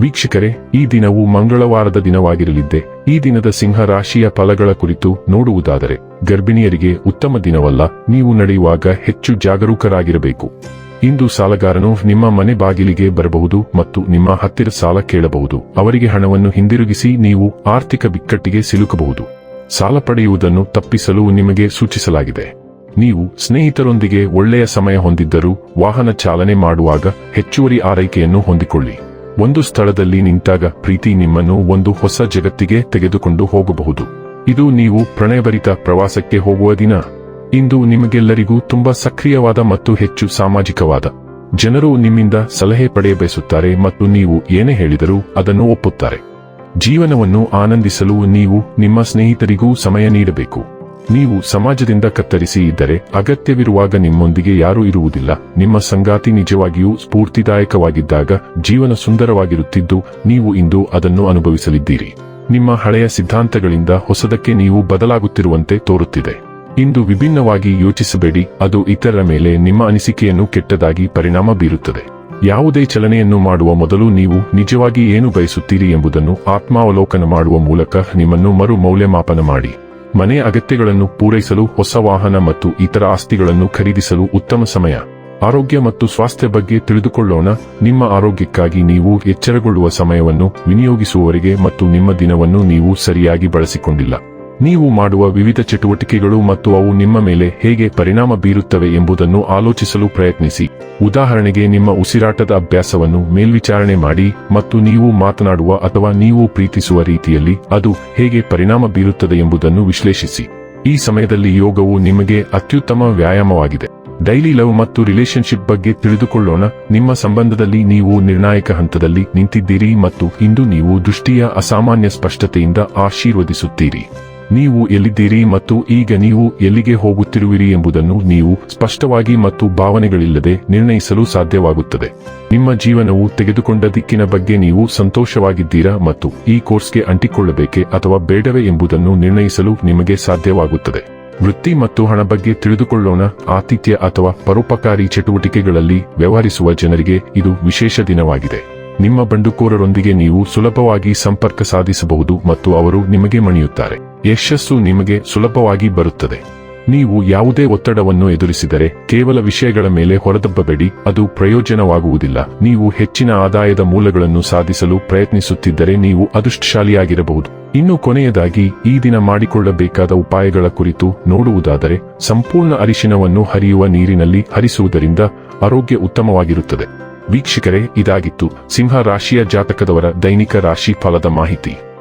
ವೀಕ್ಷಕರೇ, ಈ ದಿನವು ಮಂಗಳವಾರದ ದಿನವಾಗಿರಲಿದ್ದೆ. ಈ ದಿನದ ಸಿಂಹ ರಾಶಿಯ ಫಲಗಳ ಕುರಿತು ನೋಡುವುದಾದರೆ, ಗರ್ಭಿಣಿಯರಿಗೆ ಉತ್ತಮ ದಿನವಲ್ಲ. ನೀವು ನಡೆಯುವಾಗ ಹೆಚ್ಚು ಜಾಗರೂಕರಾಗಿರಬೇಕು. ಇಂದು ಸಾಲಗಾರನು ನಿಮ್ಮ ಮನೆ ಬಾಗಿಲಿಗೆ ಬರಬಹುದು ಮತ್ತು ನಿಮ್ಮ ಹತ್ತಿರ ಸಾಲ ಕೇಳಬಹುದು. ಅವರಿಗೆ ಹಣವನ್ನು ಹಿಂದಿರುಗಿಸಿ ನೀವು ಆರ್ಥಿಕ ಬಿಕ್ಕಟ್ಟಿಗೆ ಸಿಲುಕಬಹುದು. ಸಾಲ ಪಡೆಯುವುದನ್ನು ತಪ್ಪಿಸಲು ನಿಮಗೆ ಸೂಚಿಸಲಾಗಿದೆ. ನೀವು ಸ್ನೇಹಿತರೊಂದಿಗೆ ಒಳ್ಳೆಯ ಸಮಯ ಹೊಂದಿದ್ದರೂ ವಾಹನ ಚಾಲನೆ ಮಾಡುವಾಗ ಹೆಚ್ಚುವರಿ ಆರೈಕೆಯನ್ನು ಹೊಂದಿಕೊಳ್ಳಿ. ಒಂದು ಸ್ಥಳದಲ್ಲಿ ನಿಂತಾಗ ಪ್ರೀತಿ ನಿಮ್ಮನ್ನು ಒಂದು ಹೊಸ ಜಗತ್ತಿಗೆ ತೆಗೆದುಕೊಂಡು ಹೋಗಬಹುದು. ಇದು ನೀವು ಪ್ರಣಯಭರಿತ ಪ್ರವಾಸಕ್ಕೆ ಹೋಗುವ ದಿನ. ಇಂದು ನಿಮಗೆಲ್ಲರಿಗೂ ತುಂಬಾ ಸಕ್ರಿಯವಾದ ಮತ್ತು ಹೆಚ್ಚು ಸಾಮಾಜಿಕವಾದ. ಜನರು ನಿಮ್ಮಿಂದ ಸಲಹೆ ಪಡೆಯಬಯಸುತ್ತಾರೆ ಮತ್ತು ನೀವು ಏನೇ ಹೇಳಿದರೂ ಅದನ್ನು ಒಪ್ಪುತ್ತಾರೆ. ಜೀವನವನ್ನು ಆನಂದಿಸಲು ನೀವು ನಿಮ್ಮ ಸ್ನೇಹಿತರಿಗೂ ಸಮಯ ನೀಡಬೇಕು. ನೀವು ಸಮಾಜದಿಂದ ಕತ್ತರಿಸಿ ಇದ್ದರೆ ಅಗತ್ಯವಿರುವಾಗ ನಿಮ್ಮೊಂದಿಗೆ ಯಾರೂ ಇರುವುದಿಲ್ಲ. ನಿಮ್ಮ ಸಂಗಾತಿ ನಿಜವಾಗಿಯೂ ಸ್ಫೂರ್ತಿದಾಯಕವಾಗಿದ್ದಾಗ, ಜೀವನ ಸುಂದರವಾಗಿರುತ್ತಿದ್ದು, ನೀವು ಇಂದು ಅದನ್ನು ಅನುಭವಿಸಲಿದ್ದೀರಿ. ನಿಮ್ಮ ಹಳೆಯ ಸಿದ್ಧಾಂತಗಳಿಂದ ಹೊಸದಕ್ಕೆ ನೀವು ಬದಲಾಗುತ್ತಿರುವಂತೆ ತೋರುತ್ತಿದೆ. ಇಂದು ವಿಭಿನ್ನವಾಗಿ ಯೋಚಿಸಬೇಡಿ, ಅದು ಇತರರ ಮೇಲೆ ನಿಮ್ಮ ಅನಿಸಿಕೆಯನ್ನು ಕೆಟ್ಟದಾಗಿ ಪರಿಣಾಮ ಬೀರುತ್ತದೆ. ಯಾವುದೇ ಚಲನೆಯನ್ನು ಮಾಡುವ ಮೊದಲು ನೀವು ನಿಜವಾಗಿ ಏನು ಬಯಸುತ್ತೀರಿ ಎಂಬುದನ್ನು ಆತ್ಮಾವಲೋಕನ ಮಾಡುವ ಮೂಲಕ ನಿಮ್ಮನ್ನು ಮರು ಮೌಲ್ಯಮಾಪನ ಮಾಡಿ. ಮನೆ ಅಗತ್ಯಗಳನ್ನು ಪೂರೈಸಲು ಹೊಸ ವಾಹನ ಮತ್ತು ಇತರ ಆಸ್ತಿಗಳನ್ನು ಖರೀದಿಸಲು ಉತ್ತಮ ಸಮಯ. ಆರೋಗ್ಯ ಮತ್ತು ಸ್ವಾಸ್ಥ್ಯ ಬಗ್ಗೆ ತಿಳಿದುಕೊಳ್ಳೋಣ. ನಿಮ್ಮ ಆರೋಗ್ಯಕ್ಕಾಗಿ ನೀವು ಎಚ್ಚರಗೊಳ್ಳುವ ಸಮಯವನ್ನು ವಿನಿಯೋಗಿಸುವವರೆಗೆ ಮತ್ತು ನಿಮ್ಮ ದಿನವನ್ನು ನೀವು ಸರಿಯಾಗಿ ಬಳಸಿಕೊಂಡಿಲ್ಲ. ನೀವು ಮಾಡುವ ವಿವಿಧ ಚಟುವಟಿಕೆಗಳು ಮತ್ತು ಅವು ನಿಮ್ಮ ಮೇಲೆ ಹೇಗೆ ಪರಿಣಾಮ ಬೀರುತ್ತವೆ ಎಂಬುದನ್ನು ಆಲೋಚಿಸಲು ಪ್ರಯತ್ನಿಸಿ. ಉದಾಹರಣೆಗೆ ನಿಮ್ಮ ಉಸಿರಾಟದ ಅಭ್ಯಾಸವನ್ನು ಮೇಲ್ವಿಚಾರಣೆ ಮಾಡಿ ಮತ್ತು ನೀವು ಮಾತನಾಡುವ ಅಥವಾ ನೀವು ಪ್ರೀತಿಸುವ ರೀತಿಯಲ್ಲಿ ಅದು ಹೇಗೆ ಪರಿಣಾಮ ಬೀರುತ್ತದೆ ಎಂಬುದನ್ನು ವಿಶ್ಲೇಷಿಸಿ. ಈ ಸಮಯದಲ್ಲಿ ಯೋಗವು ನಿಮಗೆ ಅತ್ಯುತ್ತಮ ವ್ಯಾಯಾಮವಾಗಿದೆ. ಡೈಲಿ ಲವ್ ಮತ್ತು ರಿಲೇಶನ್ಶಿಪ್ ಬಗ್ಗೆ ತಿಳಿದುಕೊಳ್ಳೋಣ. ನಿಮ್ಮ ಸಂಬಂಧದಲ್ಲಿ ನೀವು ನಿರ್ಣಾಯಕ ಹಂತದಲ್ಲಿ ನಿಂತಿದ್ದೀರಿ ಮತ್ತು ಇಂದು ನೀವು ದೃಷ್ಟಿಯ ಅಸಾಮಾನ್ಯ ಸ್ಪಷ್ಟತೆಯಿಂದ ಆಶೀರ್ವದಿಸುತ್ತೀರಿ. ನೀವು ಎಲ್ಲಿದ್ದೀರಿ ಮತ್ತು ಈಗ ನೀವು ಎಲ್ಲಿಗೆ ಹೋಗುತ್ತಿರುವಿರಿ ಎಂಬುದನ್ನು ನೀವು ಸ್ಪಷ್ಟವಾಗಿ ಮತ್ತು ಭಾವನೆಗಳಿಲ್ಲದೆ ನಿರ್ಣಯಿಸಲು ಸಾಧ್ಯವಾಗುತ್ತದೆ. ನಿಮ್ಮ ಜೀವನವು ತೆಗೆದುಕೊಂಡ ದಿಕ್ಕಿನ ಬಗ್ಗೆ ನೀವು ಸಂತೋಷವಾಗಿದ್ದೀರಾ ಮತ್ತು ಈ ಕೋರ್ಸ್ಗೆ ಅಂಟಿಕೊಳ್ಳಬೇಕೆ ಅಥವಾ ಬೇಡವೇ ಎಂಬುದನ್ನು ನಿರ್ಣಯಿಸಲು ನಿಮಗೆ ಸಾಧ್ಯವಾಗುತ್ತದೆ. ವೃತ್ತಿ ಮತ್ತು ಹಣ ಬಗ್ಗೆ ತಿಳಿದುಕೊಳ್ಳೋಣ. ಆತಿಥ್ಯ ಅಥವಾ ಪರೋಪಕಾರಿ ಚಟುವಟಿಕೆಗಳಲ್ಲಿ ವ್ಯವಹರಿಸುವ ಜನರಿಗೆ ಇದು ವಿಶೇಷ ದಿನವಾಗಿದೆ. ನಿಮ್ಮ ಬಂಡುಕೋರರೊಂದಿಗೆ ನೀವು ಸುಲಭವಾಗಿ ಸಂಪರ್ಕ ಸಾಧಿಸಬಹುದು ಮತ್ತು ಅವರು ನಿಮಗೆ ಮಣಿಯುತ್ತಾರೆ. ಯಶಸ್ಸು ನಿಮಗೆ ಸುಲಭವಾಗಿ ಬರುತ್ತದೆ. ನೀವು ಯಾವುದೇ ಒತ್ತಡವನ್ನು ಎದುರಿಸಿದರೆ ಕೇವಲ ವಿಷಯಗಳ ಮೇಲೆ ಹೊರದಬ್ಬಬೇಡಿ ಅದು ಪ್ರಯೋಜನವಾಗುವುದಿಲ್ಲ. ನೀವು ಹೆಚ್ಚಿನ ಆದಾಯದ ಮೂಲಗಳನ್ನು ಸಾಧಿಸಲು ಪ್ರಯತ್ನಿಸುತ್ತಿದ್ದರೆ ನೀವು ಅದೃಷ್ಟಶಾಲಿಯಾಗಿರಬಹುದು. ಇನ್ನು ಕೊನೆಯದಾಗಿ, ಈ ದಿನ ಮಾಡಿಕೊಳ್ಳಬೇಕಾದ ಉಪಾಯಗಳ ಕುರಿತು ನೋಡುವುದಾದರೆ, ಸಂಪೂರ್ಣ ಅರಿಶಿನವನ್ನು ಹರಿಯುವ ನೀರಿನಲ್ಲಿ ಹರಿಸುವುದರಿಂದ ಆರೋಗ್ಯ ಉತ್ತಮವಾಗಿರುತ್ತದೆ. ವೀಕ್ಷಕರೇ, ಇದಾಗಿತ್ತು ಸಿಂಹ ರಾಶಿಯ ಜಾತಕದವರ ದೈನಿಕ ರಾಶಿ ಫಲದ ಮಾಹಿತಿ.